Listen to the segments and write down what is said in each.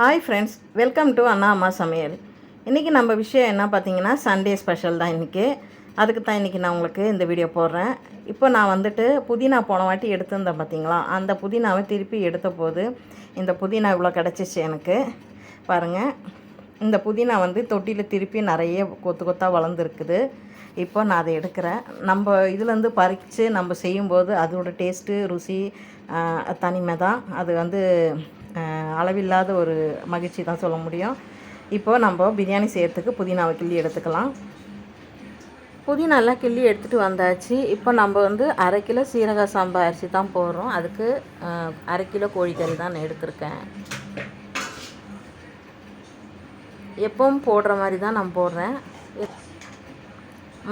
Hi friends welcome to அண்ணா அம்மா சமையல் இன்றைக்கி நம்ம விஷயம் என்ன பார்த்தீங்கன்னா சண்டே ஸ்பெஷல் தான் இன்றைக்கி அதுக்கு தான் இன்றைக்கி நான் உங்களுக்கு இந்த வீடியோ போடுறேன். இப்போ நான் வந்துட்டு புதினா போன வாட்டி எடுத்திருந்தேன் பார்த்தீங்களா? அந்த புதினாவை திருப்பி எடுத்த போது இந்த புதினா இவ்வளோ கிடச்சிச்சு எனக்கு. பாருங்கள் இந்த புதினா வந்து தொட்டியில் திருப்பி நிறைய கொத்து கொத்தாக வளர்ந்துருக்குது. இப்போ நான் அதை எடுக்கிறேன். நம்ம இதுலேருந்து பறித்து நம்ம செய்யும்போது அதோட டேஸ்ட்டு ருசி தனிமை தான் அது வந்து அளவில்லாத ஒரு மகிழ்ச்சி தான் சொல்ல முடியும். இப்போ நம்ம பிரியாணி செய்கிறதுக்கு புதினாவை கிள்ளி எடுத்துக்கலாம். புதினாலாம் கிள்ளி எடுத்துகிட்டு வந்தாச்சு. இப்போ நம்ம வந்து அரை கிலோ சீரக சாம்பா அரிசி தான் போடுறோம். அதுக்கு அரை கிலோ கோழிக்கறி தான் நான் எடுத்திருக்கேன். எப்பவும் போடுற மாதிரி தான் நான் போடுறேன். எப்-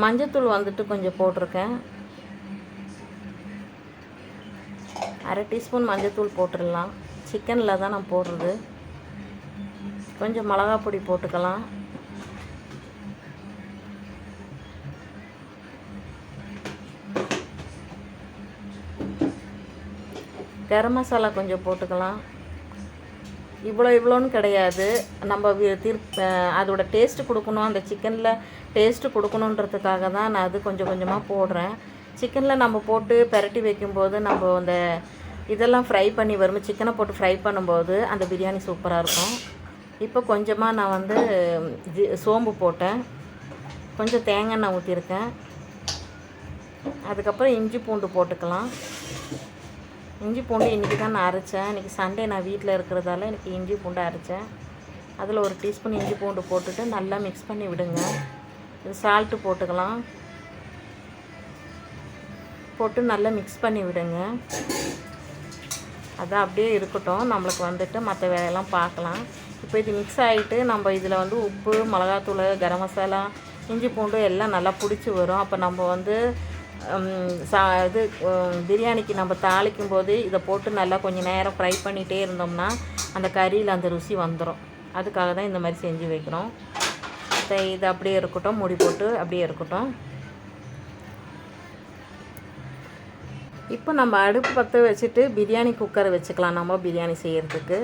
மஞ்சத்தூள் வந்துட்டு கொஞ்சம் போட்டிருக்கேன். அரை டீஸ்பூன் மஞ்சத்தூள் போட்டுடலாம். சிக்கனில் தான் நான் போடுறது. கொஞ்சம் மிளகா பொடி போட்டுக்கலாம். கரம் மசாலா கொஞ்சம் போட்டுக்கலாம். இவ்வளோ இவ்வளோன்னு கிடையாது. நம்ம தீர் அதோட டேஸ்ட்டு கொடுக்கணும். அந்த சிக்கனில் டேஸ்ட்டு கொடுக்கணுன்றதுக்காக தான் நான் அது கொஞ்சம் கொஞ்சமாக போடுறேன். சிக்கனில் நம்ம போட்டு பெரட்டி வைக்கும்போது நம்ம அந்த இதெல்லாம் ஃப்ரை பண்ணி வரும் சிக்கனை போட்டு ஃப்ரை பண்ணும்போது அந்த பிரியாணி சூப்பராக இருக்கும். இப்போ கொஞ்சமாக நான் வந்து ஜி- சோம்பு போட்டேன். கொஞ்சம் தேங்காய் எண்ணெய் ஊற்றிருக்கேன் அதுக்கப்புறம் இஞ்சி பூண்டு போட்டுக்கலாம். இஞ்சி பூண்டு இன்றைக்கி தான் நான் அரைச்சேன். இன்றைக்கி சண்டே நான் வீட்டில் இருக்கிறதால எனக்கு இஞ்சி பூண்டு அரைச்சேன். அதில் ஒரு டீஸ்பூன் இஞ்சி பூண்டு போட்டுட்டு நல்லா மிக்ஸ் பண்ணி விடுங்க. இது சால்ட்டு போட்டுக்கலாம். போட்டு நல்லா மிக்ஸ் பண்ணி விடுங்க. அது அப்படியே இருக்கட்டும். நம்மளுக்கு வந்துட்டு மற்ற வேலையெல்லாம் பார்க்கலாம். இப்போ இது மிக்ஸ் ஆகிட்டு நம்ம இதில் வந்து உப்பு மிளகாத்தூள் கரம் மசாலா இஞ்சி பூண்டு எல்லாம் நல்லா பிடிச்சி வரும். அப்போ நம்ம வந்து சா இது பிரியாணிக்கு நம்ம தாளிக்கும் போது இதை போட்டு நல்லா கொஞ்சம் நேரம் ஃப்ரை பண்ணிகிட்டே இருந்தோம்னா அந்த கறியில் அந்த ருசி வந்துடும் அதுக்காக தான் இந்த மாதிரி செஞ்சு வைக்கிறோம். சரி, இது அப்படியே இருக்கட்டும். முடி போட்டு அப்படியே இருக்கட்டும். இப்போ நம்ம அடுப்பு பற்ற வச்சுட்டு பிரியாணி குக்கரை வச்சுக்கலாம். நம்ம பிரியாணி செய்கிறதுக்கு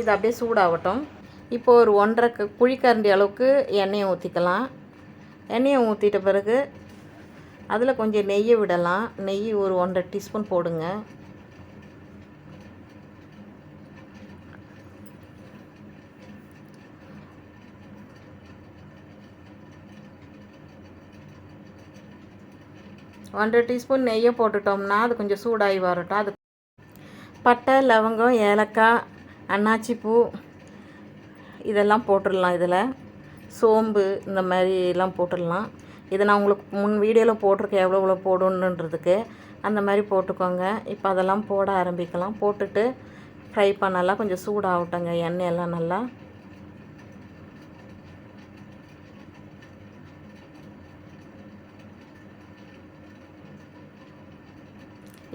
இது அப்படியே சூடாகட்டும். இப்போ ஒரு ஒன்றரை குழிக்கரண்டி அளவுக்கு எண்ணெயை ஊற்றிக்கலாம் எண்ணெயை ஊற்றிட்ட பிறகு அதில் கொஞ்சம் நெய்யை விடலாம். நெய் ஒரு ஒன்றரை டீஸ்பூன் போடுங்க. ஒன்றரை டீஸ்பூன் நெய்யை போட்டுட்டோம்னா அது கொஞ்சம் சூடாகி வரட்டும். அது பட்டை லவங்கம் ஏலக்காய் அன்னாச்சி பூ இதெல்லாம் போட்டுடலாம் இதில். சோம்பு இந்த மாதிரி எல்லாம் போட்டுடலாம். இதை நான் உங்களுக்கு முன் வீடியோவில் போட்டிருக்கேன் எவ்வளோ எவ்வளோ போடணுன்றதுக்கு. அந்த மாதிரி போட்டுக்கோங்க. இப்போ அதெல்லாம் போட ஆரம்பிக்கலாம். போட்டுட்டு ஃப்ரை பண்ணலாம். கொஞ்சம் சூடாகட்டுங்க. எண்ணெயெல்லாம் நல்லா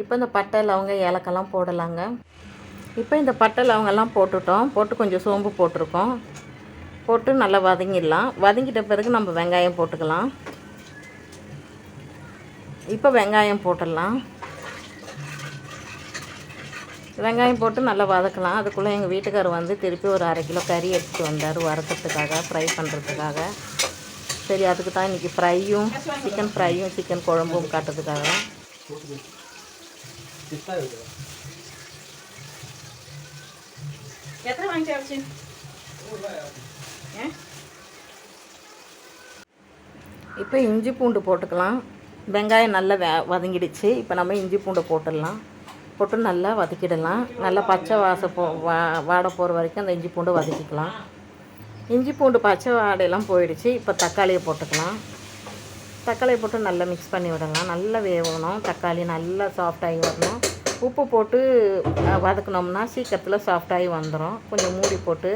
இப்போ இந்த பட்டை லவங்க ஏலக்கெல்லாம் போடலாங்க. இப்போ இந்த பட்டை லவங்கெல்லாம் போட்டுட்டோம். போட்டு கொஞ்சம் சோம்பு போட்டிருக்கோம். போட்டு நல்லா வதங்கிடலாம். வதங்கிட்ட பிறகு நம்ம வெங்காயம் போட்டுக்கலாம். இப்போ வெங்காயம் போட்டுடலாம். வெங்காயம் போட்டு நல்லா வதக்கலாம். அதுக்குள்ளே எங்கள் வீட்டுக்காரர் வந்து திருப்பி ஒரு அரை கிலோ கறி எடுத்துகிட்டு வந்தார் வறுக்கிறதுக்காக ஃப்ரை பண்ணுறதுக்காக சரி அதுக்கு தான் இன்றைக்கி ஃப்ரையும் சிக்கன் ஃப்ரையும் சிக்கன் குழம்பும் காட்டுறதுக்காக. எத்தனை வாங்கிட்டு ஆச்சு இப்போ இஞ்சி பூண்டு போட்டுக்கலாம் வெங்காயம் நல்லா வே வதங்கிடுச்சு இப்போ நம்ம இஞ்சி பூண்டு போட்டுடலாம் போட்டு நல்லா வதக்கிடலாம் நல்லா பச்சை வாசம் போ வா வாடை போகிற வரைக்கும் அந்த இஞ்சி பூண்டு வதக்கிக்கலாம் இஞ்சி பூண்டு பச்சை வாடையெல்லாம் போயிடுச்சு இப்போ தக்காளியை போட்டுக்கலாம் தக்காளியை போட்டு நல்லா மிக்ஸ் பண்ணி விடலாம் நல்லா வேகணும். தக்காளி நல்லா சாஃப்டாகி வரணும். உப்பு போட்டு வதக்கினோம்னா வதக்குனோம்னா சீக்கிரத்தில் சாஃப்டாகி வந்துடும் கொஞ்சம் மூடி போட்டு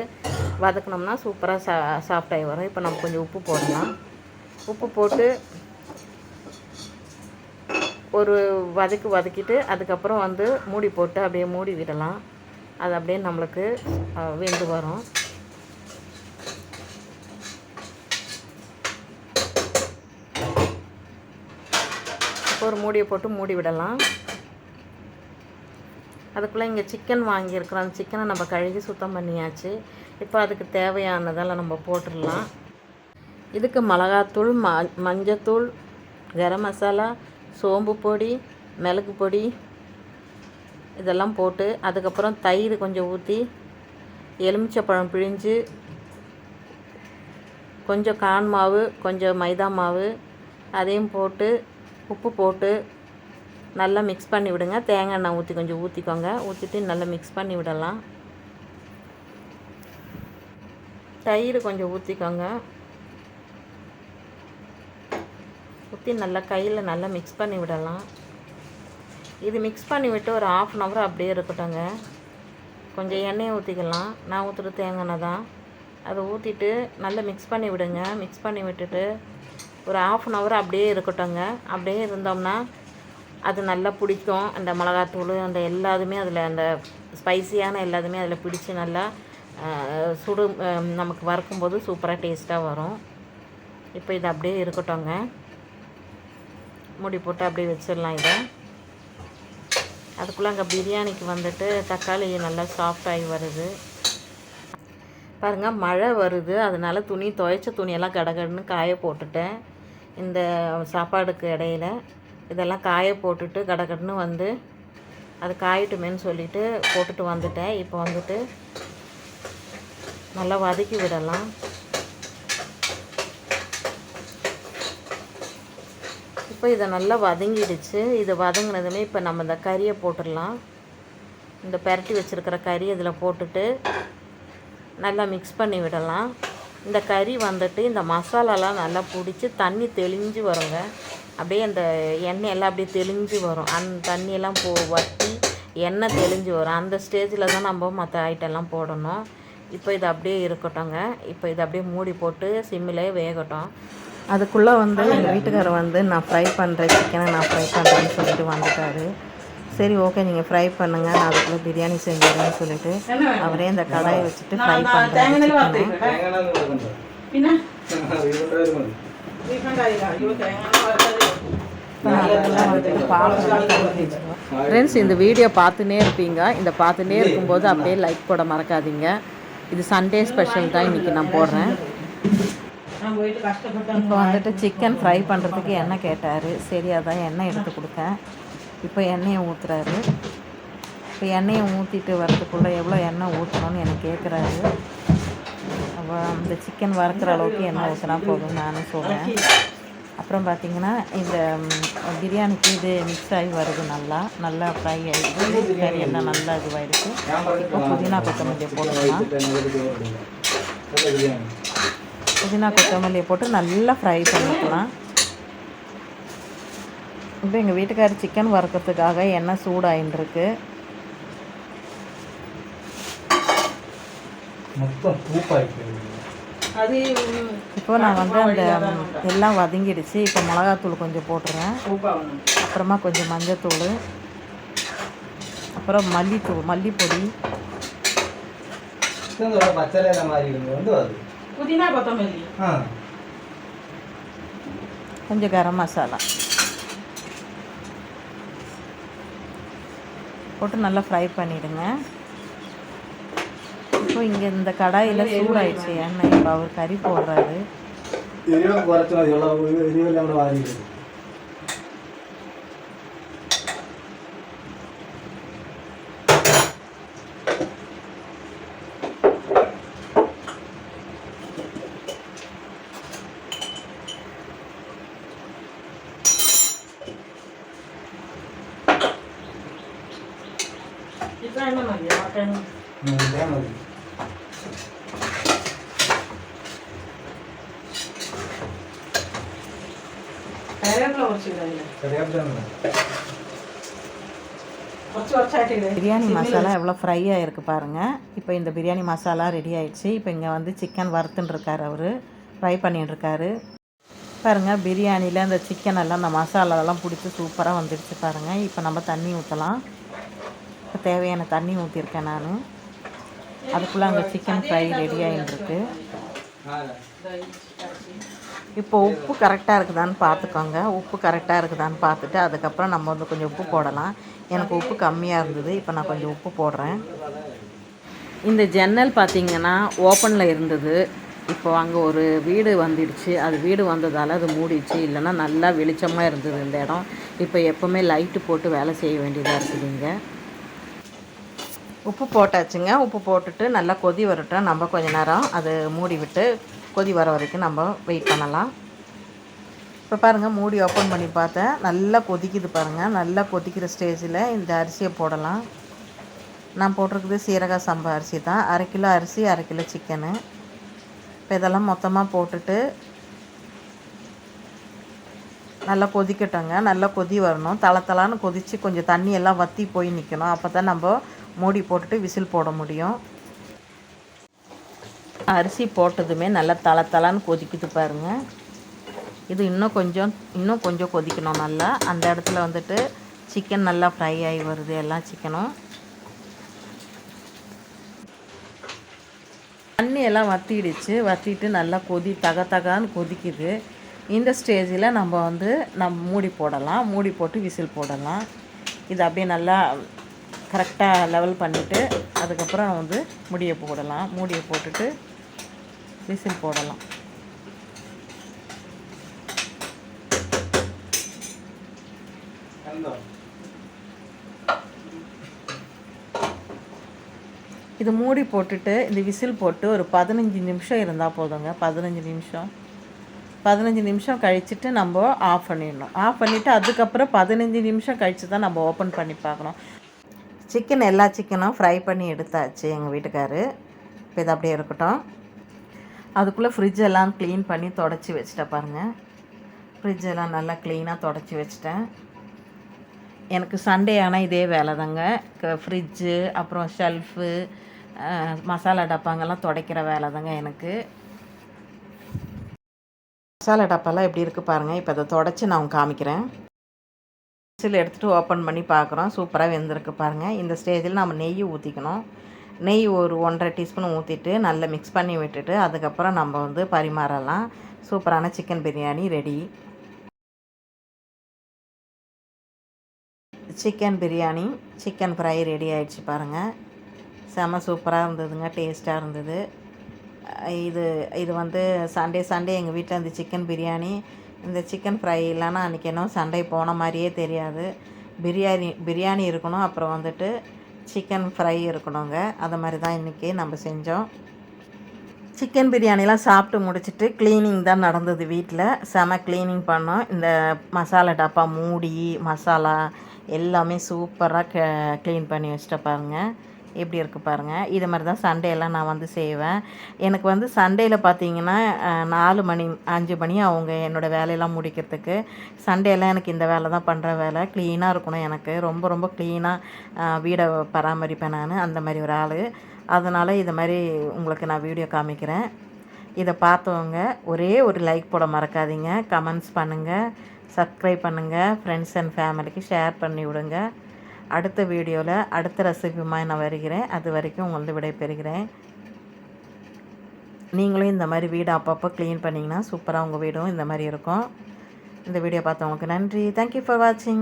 வதக்குனோம்னா சூப்பராக சா சாஃப்டாகி வரும். இப்போ நம்ம கொஞ்சம் உப்பு போடலாம். உப்பு போட்டு ஒரு வதக்கு வதக்கிட்டு அதுக்கப்புறம் வந்து மூடி போட்டு அப்படியே மூடி விடலாம். அது அப்படியே நம்மளுக்கு வெந்து வரும். ஒரு மூடியை போட்டு மூடி விடலாம். அதுக்குள்ளே இங்கே சிக்கன் வாங்கியிருக்கிறோம். அந்த சிக்கனை நம்ம கழுகி சுத்தம் பண்ணியாச்சு. இப்போ அதுக்கு தேவையானதெல்லாம் நம்ம போட்டுடலாம். இதுக்கு மிளகாத்தூள் ம மஞ்சத்தூள் கரம் மசாலா சோம்பு பொடி மிளகு பொடி இதெல்லாம் போட்டு அதுக்கப்புறம் தயிர் கொஞ்சம் ஊற்றி எலுமிச்சப்பழம் பிழிஞ்சு கொஞ்சம் கான் மாவு கொஞ்சம் மைதா மாவு அதையும் போட்டு உப்பு போட்டு நல்லா மிக்ஸ் பண்ணி விடுங்க. தேங்காய் எண்ணெய் ஊற்றி கொஞ்சம் ஊற்றிக்கோங்க ஊற்றிட்டு நல்லா மிக்ஸ் பண்ணி விடலாம். தயிர் கொஞ்சம் ஊற்றிக்கோங்க ஊற்றி நல்லா கையில் நல்லா மிக்ஸ் பண்ணி விடலாம். இது மிக்ஸ் பண்ணி விட்டு ஒரு ஆஃப் அன் ஹவர் அப்படியே இருக்கட்டும்ங்க. கொஞ்சம் எண்ணெயை ஊற்றிக்கலாம் நான் ஊற்றுறது தேங்காய் எண்ணெய் தான். அதை ஊற்றிட்டு நல்லா மிக்ஸ் பண்ணி விடுங்க. மிக்ஸ் பண்ணி விட்டுட்டு ஒரு ஆஃப் அன் ஹவர் அப்படியே இருக்கட்டும்ங்க. அப்படியே இருந்தோம்னா அது நல்லா பிடிக்கும். அந்த மிளகாத்தூள் அந்த எல்லாதுமே அதில் அந்த ஸ்பைசியான எல்லாதுமே அதில் பிடிச்சி நல்லா சுடு நமக்கு வறுக்கும்போது சூப்பராக டேஸ்ட்டாக வரும். இப்போ இது அப்படியே இருக்கட்டும்ங்க. மூடி போட்டு அப்படியே வச்சிடலாம் இதை. அதுக்குள்ளே அங்கே பிரியாணிக்கு வந்துட்டு தக்காளி நல்லா சாஃப்டாகி வருது. பாருங்கள் மழை வருது. அதனால் துணி துவைச்ச துணியெல்லாம் கடகடன்னு காய போட்டுட்டேன். இந்த சாப்பாடுக்கு இடையில இதெல்லாம் காய போட்டுட்டு கடகடன்னு வந்து அது காயட்டுமேன்னு சொல்லிட்டு போட்டுட்டு வந்துட்டேன். இப்போ வந்துட்டு நல்லா வதக்கி விடலாம். இப்போ இதை நல்லா வதங்கிடுச்சு. இது வதங்கினதுமே இப்போ நம்ம இந்த கறியை போட்டுடலாம். இந்த பெரட்டி வச்சுருக்கிற கறி இதில் போட்டுட்டு நல்லா மிக்ஸ் பண்ணி விடலாம். இந்த கறி வந்துட்டு இந்த மசாலாலாம் நல்லா பிடிச்சி தண்ணி தெளிஞ்சு வருங்க. அப்படியே அந்த எண்ணெய் எல்லாம் அப்படியே தெளிஞ்சு வரும். அந்த தண்ணியெல்லாம் போ வட்டி எண்ணெய் தெளிஞ்சு வரும். அந்த ஸ்டேஜில் தான் நம்ம மற்ற ஐட்டம்லாம் போடணும். இப்போ இது அப்படியே இருக்கட்டும்ங்க. இப்போ இது அப்படியே மூடி போட்டு சிம்மிலே வேகட்டும். அதுக்குள்ளே வந்து எங்கள் வீட்டுக்காரர் வந்து நான் ஃப்ரை பண்ணுறேன் சிக்கனை நான் ஃப்ரை பண்ணுறேன்னு சொல்லிட்டு வந்துட்டார். சரி ஓகே நீங்கள் ஃப்ரை பண்ணுங்கள் நான் அதுக்குள்ளே பிரியாணி செஞ்சிடறேன்னு சொல்லிட்டு அவரே அந்த கடாயை வச்சுட்டு ஃப்ரை பண்ணுறேன் ஃப்ரெண்ட்ஸ் இந்த வீடியோ பார்த்துனே இருப்பீங்க. இந்த பார்த்துட்டே இருக்கும்போது அப்படியே லைக் போட மறக்காதீங்க. இது சண்டே ஸ்பெஷல் தான். இன்னைக்கு நான் போடுறேன். இப்போ வந்துட்டு சிக்கன் ஃப்ரை பண்ணுறதுக்கு எண்ணெய் கேட்டார்? சரி அதான் எண்ணெய் எடுத்து கொடுத்தேன். இப்போ எண்ணெயை ஊற்றுறாரு இப்போ எண்ணெயை ஊற்றிட்டு வரதுக்குள்ளே எவ்வளோ எண்ணெய் ஊற்றணும்னு எனக்கு கேட்குறாரு அப்போ அந்த சிக்கன் வறுக்கிற அளவுக்கு எண்ணெய் ஊற்றினா போதும் நானும் சொல்கிறேன் அப்புறம் பார்த்தீங்கன்னா இந்த பிரியாணிக்கு இது மிக்ஸ் ஆகி வருது நல்லா. நல்லா ஃப்ரை ஆகிடுது கறி எண்ணெய் நல்லா இதுவாகிடுச்சு இப்போ புதினா கொத்தமல்லியை போட்டுக்கலாம் புதினா கொத்தமல்லியை போட்டு நல்லா ஃப்ரை பண்ணிக்கலாம். இப்போ எங்கள் வீட்டுக்காரர் சிக்கன் வறுக்கிறதுக்காக எண்ணெய் சூடாயின்னு இப்போ நான் வந்து அந்த எல்லாம் வதங்கிடுச்சு. இப்போ மிளகாத்தூள் கொஞ்சம் போட்டுறேன். அப்புறமா கொஞ்சம் மஞ்சத்தூள். அப்புறம் மல்லித்தூள் மல்லிப்பொடி. கொஞ்சம் கரம் மசாலா. போட்டு நல்லா ஃப்ரை பண்ணிவிடுங்க இப்போ இங்கே இந்த கடாயில் சூடாயிடுச்சு. எண்ணெய் இப்போ அவர் கறி போடுறாரு. சாப்பிட்டேன் பிரியாணி மசாலா எவ்வளோ ஃப்ரை ஆகிருக்கு பாருங்கள் இப்போ இந்த பிரியாணி மசாலா ரெடி ஆயிடுச்சு. இப்போ இங்கே வந்து சிக்கன் வறுத்துன்னு அவர். ஃப்ரை பண்ணிட்டுருக்காரு பாருங்கள் பிரியாணியில் அந்த சிக்கன் எல்லாம் அந்த மசாலாலாம் பிடிச்சி சூப்பராக வந்துடுச்சு பாருங்கள் இப்போ நம்ம தண்ணி ஊற்றலாம் இப்போ தேவையான தண்ணி ஊற்றிருக்கேன் நான். அதுக்குள்ளே அங்கே சிக்கன் ஃப்ரை ரெடி ஆகிட்டுருக்கு இப்போ உப்பு கரெக்டாக இருக்குதான்னு பார்த்துக்கோங்க உப்பு கரெக்டாக இருக்குதான்னு பார்த்துட்டு அதுக்கப்புறம் நம்ம வந்து கொஞ்சம் உப்பு போடலாம். எனக்கு உப்பு கம்மியாக இருந்தது. இப்போ நான் கொஞ்சம் உப்பு போடுறேன். இந்த ஜன்னல் பார்த்திங்கன்னா ஓப்பனில் இருந்தது. இப்போ அங்கே ஒரு வீடு வந்துடுச்சு. அது வீடு வந்ததால் அது மூடிடுச்சு. இல்லைன்னா நல்லா வெளிச்சமாக இருந்தது இந்த இடம். இப்போ எப்போவுமே லைட்டு போட்டு வேலை செய்ய வேண்டியதாக இருக்குது இங்கே உப்பு போட்டாச்சுங்க. உப்பு போட்டுட்டு நல்லா கொதி வரட்டும். நம்ம கொஞ்ச நேரம் அது மூடி விட்டு கொதி வர வரைக்கும் நம்ம வெயிட் பண்ணலாம். இப்போ பாருங்கள் மூடி ஓப்பன் பண்ணி பார்த்தேன். நல்லா கொதிக்குது பாருங்கள் நல்லா கொதிக்கிற ஸ்டேஜில் இந்த அரிசியை போடலாம். நான் போட்டிருக்குது சீரக சம்பா அரிசி தான். அரை கிலோ அரிசி அரை கிலோ சிக்கனு இப்போ இதெல்லாம் மொத்தமாக போட்டுட்டு நல்லா கொதிக்கட்டோங்க நல்லா கொதி வரணும். தலை தலான்னு கொதித்து கொஞ்சம் தண்ணி எல்லாம் வற்றி போய் நிற்கணும் அப்போ தான் நம்ம மூடி போட்டுட்டு விசில் போட முடியும். அரிசி போட்டதுமே நல்லா தலை தலைன்னு கொதிக்குது பாருங்கள் இது இன்னும் கொஞ்சம் இன்னும் கொஞ்சம் கொதிக்கணும் நல்லா. அந்த இடத்துல வந்துட்டு சிக்கன் நல்லா ஃப்ரை ஆகி வருது எல்லாம் சிக்கனும் தண்ணி எல்லாம் வற்றிடுச்சு வற்றிட்டு நல்லா கொதி தக தகான்னு கொதிக்குது. இந்த ஸ்டேஜில் நம்ம வந்து நம்ம மூடி போடலாம். மூடி போட்டு விசில் போடலாம். இது அப்படியே நல்லா கரெக்டாக லெவல் பண்ணிவிட்டு அதுக்கப்புறம் வந்து முடியை போடலாம். மூடியை போட்டுட்டு விசில் போடலாம். இது மூடி போட்டுட்டு இந்த விசில் போட்டு ஒரு பதினஞ்சு நிமிஷம் இருந்தால் போதுங்க. பதினஞ்சு நிமிஷம். பதினஞ்சு நிமிஷம் கழிச்சிட்டு நம்ம ஆஃப் பண்ணிடணும். ஆஃப் பண்ணிவிட்டு அதுக்கப்புறம் பதினஞ்சு நிமிஷம் கழித்து தான் நம்ம ஓப்பன் பண்ணி பார்க்கணும். சிக்கன் எல்லா சிக்கனும் ஃப்ரை பண்ணி எடுத்தாச்சு எங்கள் வீட்டுக்காரு. இப்போ இது அப்படியே இருக்கட்டும். அதுக்குள்ளே ஃப்ரிட்ஜ் எல்லாம் க்ளீன் பண்ணி தொடச்சி வச்சுட்டேன் பாருங்கள் ஃப்ரிட்ஜ் எல்லாம் நல்லா க்ளீனாக தொடச்சி வச்சுட்டேன். எனக்கு சண்டே ஆனால் இதே வேலை தாங்க ஃப்ரிட்ஜு அப்புறம் ஷெல்ஃபு மசாலா டப்பாங்கெல்லாம் துடைக்கிற வேலை தாங்க எனக்கு. மசாலா டப்பாலாம் எப்படி இருக்குது பாருங்கள் இப்போ அதை தொடச்சி நான் காமிக்கிறேன். விசில் எடுத்துகிட்டு ஓப்பன் பண்ணி பார்க்குறோம். சூப்பராக வெந்திருக்கு பாருங்கள் இந்த ஸ்டேஜில் நம்ம நெய் ஊற்றிக்கணும் நெய் ஒரு ஒன்றரை டீஸ்பூன் ஊற்றிட்டு நல்லா மிக்ஸ் பண்ணி விட்டுட்டு அதுக்கப்புறம் நம்ம வந்து பரிமாறலாம். சூப்பரான chicken biryani ready chicken biryani chicken fry ready ஆயிடுச்சு பாருங்கள் செம சூப்பராக இருந்ததுங்க டேஸ்ட்டாக இருந்தது. இது இது வந்து சண்டே சண்டே எங்கள் வீட்டில் இந்த சிக்கன் பிரியாணி இந்த சிக்கன் ஃப்ரை இல்லைன்னா அன்றைக்கி என்ன சண்டை போன மாதிரியே தெரியாது. பிரியாணி பிரியாணி இருக்கணும் அப்புறம் வந்துட்டு சிக்கன் ஃப்ரை இருக்கணுங்க. அது மாதிரி தான் இன்றைக்கி நம்ம செஞ்சோம். சிக்கன் பிரியாணிலாம் சாப்பிட்டு முடிச்சிட்டு க்ளீனிங் தான் நடந்தது வீட்டில் செம க்ளீனிங் பண்ணோம். இந்த மசாலா டப்பா மூடி மசாலா எல்லாமே சூப்பராக க க்ளீன் பண்ணி வச்சுட்டு பாருங்கள் எப்படி இருக்குது பாருங்கள் இது மாதிரி தான் சண்டேலாம் நான் வந்து செய்வேன். எனக்கு வந்து சண்டேயில் பார்த்தீங்கன்னா நாலு மணி அஞ்சு மணி அவங்க என்னோடய வேலையெல்லாம் முடிக்கிறதுக்கு. சண்டேலாம் எனக்கு இந்த வேலை தான் பண்ணுற வேலை. க்ளீனாக இருக்கணும் எனக்கு. ரொம்ப ரொம்ப க்ளீனாக வீடை பராமரிப்பேன் நான். அந்த மாதிரி ஒரு ஆள். அதனால் இது மாதிரி உங்களுக்கு நான் வீடியோ காமிக்கிறேன். இதை பார்த்தவங்க ஒரே ஒரு லைக் போட மறக்காதீங்க. கமெண்ட்ஸ் பண்ணுங்கள் சப்ஸ்கிரைப் பண்ணுங்கள் ஃப்ரெண்ட்ஸ் அண்ட் ஃபேமிலிக்கு ஷேர் பண்ணி விடுங்க. அடுத்த வீடியோவில் அடுத்த ரெசிபியுமாக நான் வருகிறேன். அது வரைக்கும் உங்களது விடைபெறுகிறேன் நீங்களும் இந்த மாதிரி வீடு அப்பப்போ க்ளீன் பண்ணிங்கன்னா சூப்பராக உங்கள் வீடும் இந்த மாதிரி இருக்கும். இந்த வீடியோ பார்த்தவங்களுக்கு நன்றி. தேங்க்யூ ஃபார் வாட்சிங்